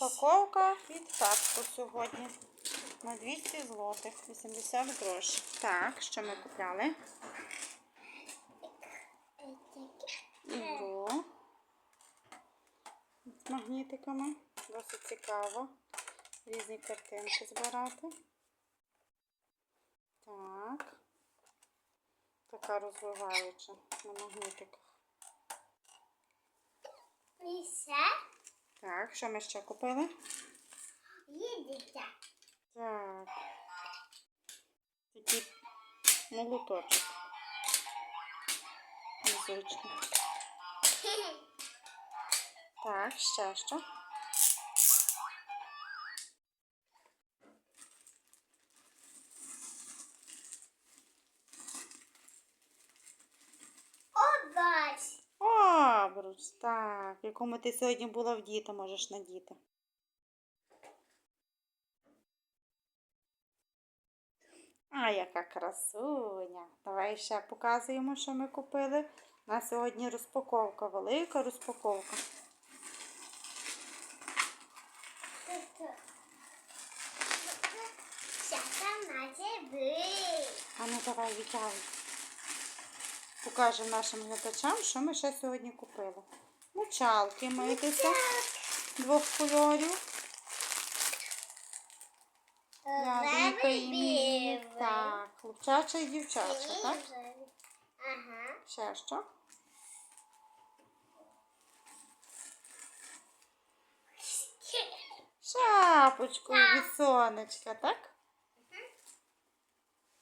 Упаковка від Пепко сьогодні на 200 злотих, 80 грошей. Так, що ми купляли? Ігру з магнітиками. Досить цікаво. Різні картинки збирати. Так. Така розвиваюча на магнітиках. І все Так, що ми ще купили? їдете. Так. Такий молоточок. Незвичний. Так, ще що? Якому ти сьогодні була вдіта, можеш надіти. А, яка красуня. Давай ще показуємо, що ми купили. У нас сьогодні розпаковка, велика розпаковка. На. А ну давай витягуй. Покажемо нашим глядачам, що ми ще сьогодні купили. Мочалки митися двох кольорів. Яденька і мій. Так, хлопчача і дівчача, так? Ага. Ще що? Шапочку від сонечка, так?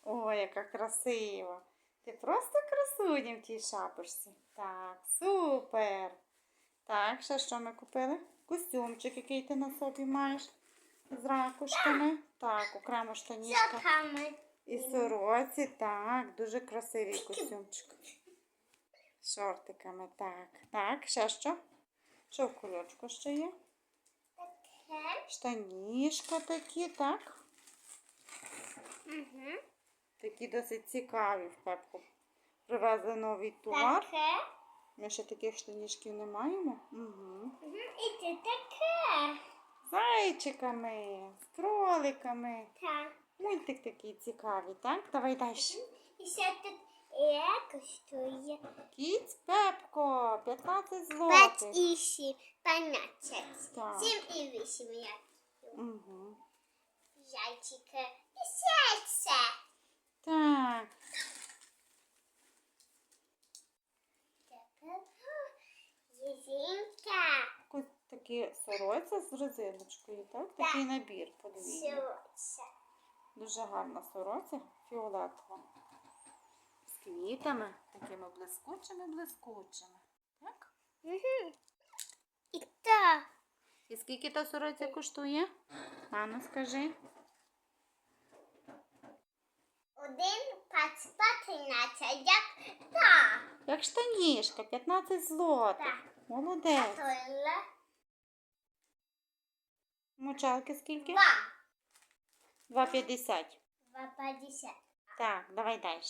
Ой, яка красива. Ти просто красуня в тій шапочці. Так, супер. Так, ще що ми купили? Костюмчик, який ти на собі маєш з ракушками. Так, окремо штанішка. І сороці, так, дуже красивий костюмчик. З шортиками, так. Так, ще що? Що в кульочку ще є? Штанішка такі, так? Угу. Такі досить цікаві в пепку. Привезли новий товар. Таке. Ми ще таких штанішків не маємо. Угу. І це таке. Зайчиками, з кроликами. Так. Мультик такий цікавий, так? Давай далі. І ще тут є коштує. Кіць Пепко, 15 П'ять злотих. і сім. П'ятнадцять. Так. Сім і вісім. як Угу. Зайчики. І серце. Так. Такі сороця з резиночкою, так? Такий набір, подивіться. Сьоця. Дуже гарна сороця, фіолетова. З квітами, такими блискучими, блискучими. Так? Угу. І так. І скільки та сороця коштує? Ану, скажи. Один пац патинаця, як так. Як штанішка, 15 злотих. Так. Молодець. Мочалки скільки? Два. 2,50. Два п'ятдесят. Так, давай далі.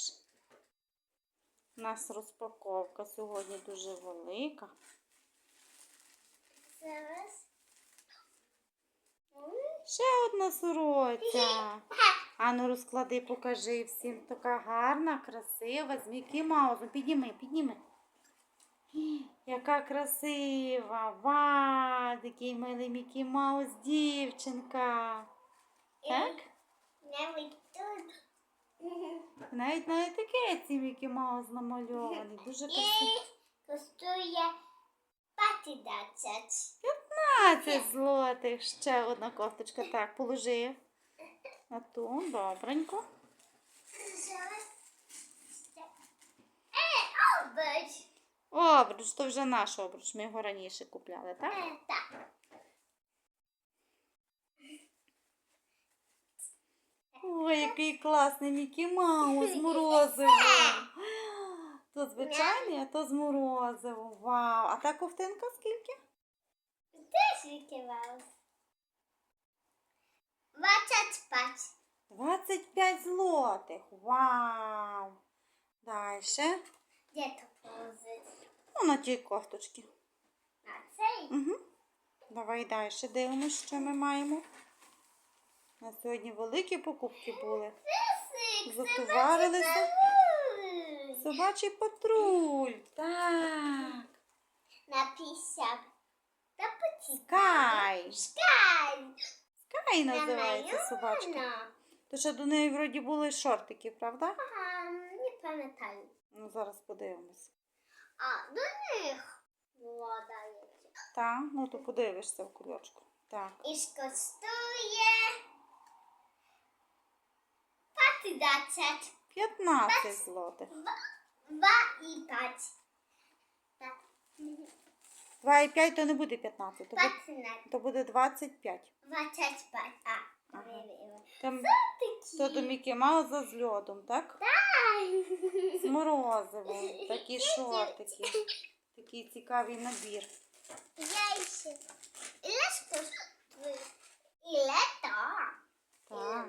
У нас розпаковка сьогодні дуже велика. Зараз. Ще одна сороця. Ану, розклади, покажи всім. Така гарна, красива, з Мікі Маузом. Підніми, підніми. Яка красива. Ва, такий милий Мікі Маус, дівчинка. Так? Навіть тут. Навіть на етикетці Мікі Маус намальований. Дуже красивий. коштує п'ятдесят. 15 злотих. Ще одна кофточка. Так, положи. На ту, добренько. Е, обич. Обруч, то вже наш обруч. Ми його раніше купляли, так? Е, так. Ой, який класний Мікі Маус з морозивом. То звичайний, а то з морозивом. Вау. А та ковтинка скільки? Теж викивав. Двадцять п'ять. 25 злотих. Вау. Далі. Де то положити? Ну, на тій кофточці. На цей? Угу. Давай далі дивимось, що ми маємо. На сьогодні великі покупки були. Затоварилися. Собачий патруль. Так. Написав. Скай. Скай. Скай називається собачка. То що до неї вроді були шортики, правда? Ага, не пам'ятаю. Ну, зараз подивимось. А, до них владається. Так, ну то подивишся в кульочку. Так. І коштує 15. 15 злотих. Два і п'ять. Так. 2,5 то не буде 15, то буде, Пацанат. то буде 25. Двадцять п'ять. А, Ага. Там то до Мікі Мауза з льодом, так? Ай. З морозивом. Такі шортики. Такий цікавий набір. Я ще. Іле ж коштує? Іле то? Так.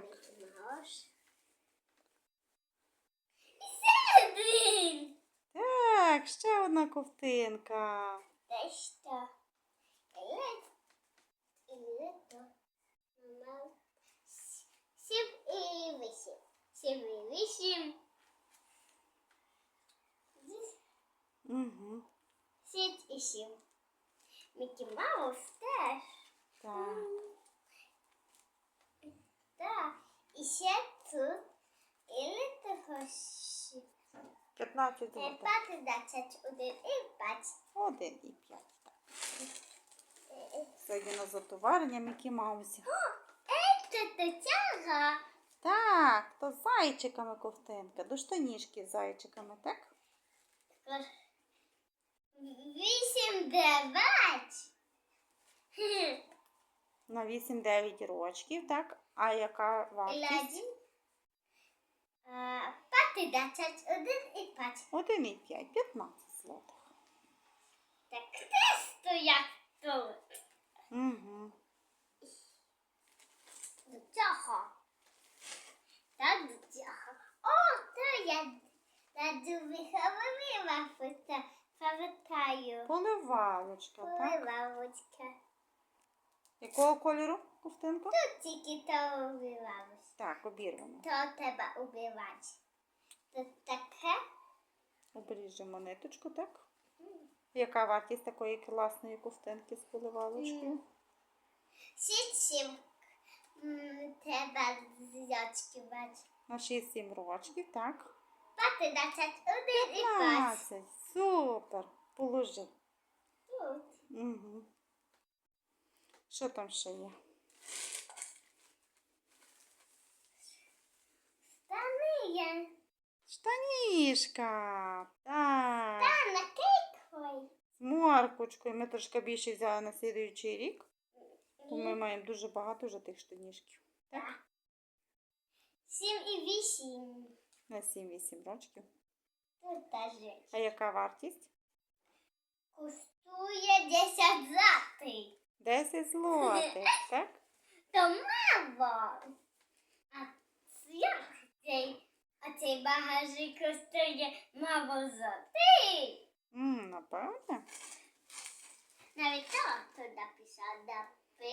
Так, ще одна ковтинка. Та що? Іле. Іле то. Мама. Сім і вісім. Сім і вісім. Десь Угу. Сім і сім. Мікі Маус теж. Так. Так. І ще тут. Іле того ще. 15 злотих. П'ять, двадцять один і п'ять. Один і п'ять. Так. Сьогодні на затоварення Мікі Маусі. Це цього. Так, то з зайчиками ковтинка. До штанішки з зайчиками, так? Вісім дев'ять. На 8-9 рочків, так? А яка вартість? Один. П'ять, двадцять один і п'ять. 1,5, 15 злотих. Так де стоять тут? Угу. До цього. Так, до цього. О, то я на виховувала фото. Пам'ятаю. Поливалочка, так? Поливалочка. Якого кольору ковтинка? Тут тільки то убивалось. Так, обірвано. То треба убивати. Тут таке. Обріжемо ниточку, так? Яка вартість такої класної ковтинки з поливалочкою? Січим треба зячкувати. На 6-7 рочків, так? Пати двадцять один і п'ять. 15. Супер. Положи. Тут. Угу. Що там ще є? Штани є. Штанішка. Так. Та на кейкой. З моркочкою. Ми трошки більше взяли на слідуючий рік. Бо ми маємо дуже багато вже тих штанішків. Так? Сім і вісім. На 7-8 рочків. Тут теж. А яка вартість? Коштує 10 злотих. 10 злотих, так? То мало. А як цей, а цей багажник коштує мало злотих? М, напевне. Навіть то тут написано П,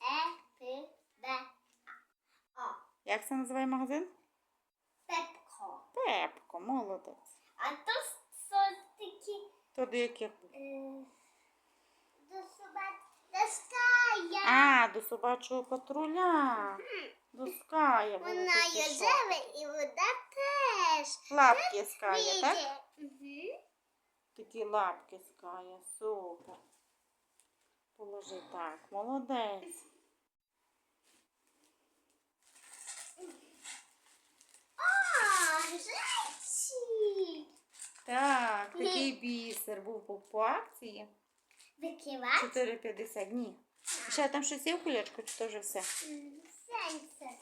Е, П, Б, А. О, Як це називає магазин? Пепко, молодець. А то що такі То до яких? е, до доскає. А, до собачого патруля. До ская. були Вона є живе і вода теж. Лапки ская, так? Такі лапки ская. Супер. Положи так. Молодець. О, зайчик. Так, такий бісер був по- по акції. Викивати? 4,50 дні. Ще там щось є в кулечку, чи то вже все? Сенсор.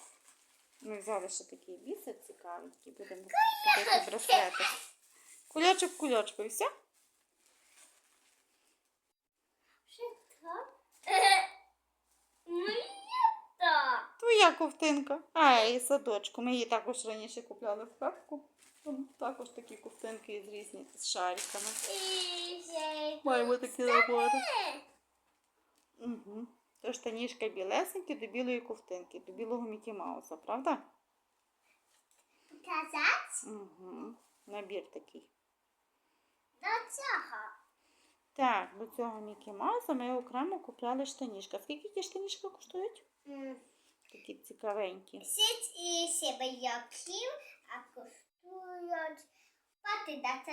Ми взяли ще такий бісер цікавий, який будемо робити браслети. Кульочок кульочку і все? Що то? Моє Твоя ковтинка. А, і садочку. Ми її також раніше купляли в. Там також такі ковтинки з різні з шариками. Маємо такі набори. Угу. То штанішка білесенькі до білої ковтинки, до білого Мікі Мауса, правда? Показати Угу. Набір такий. до цього. Так, до цього Мікі Мауса ми окремо купляли штанішка. Скільки ті штанішка коштують? Такі цікавенькі. Сіть і себе яків, а коштують. Пати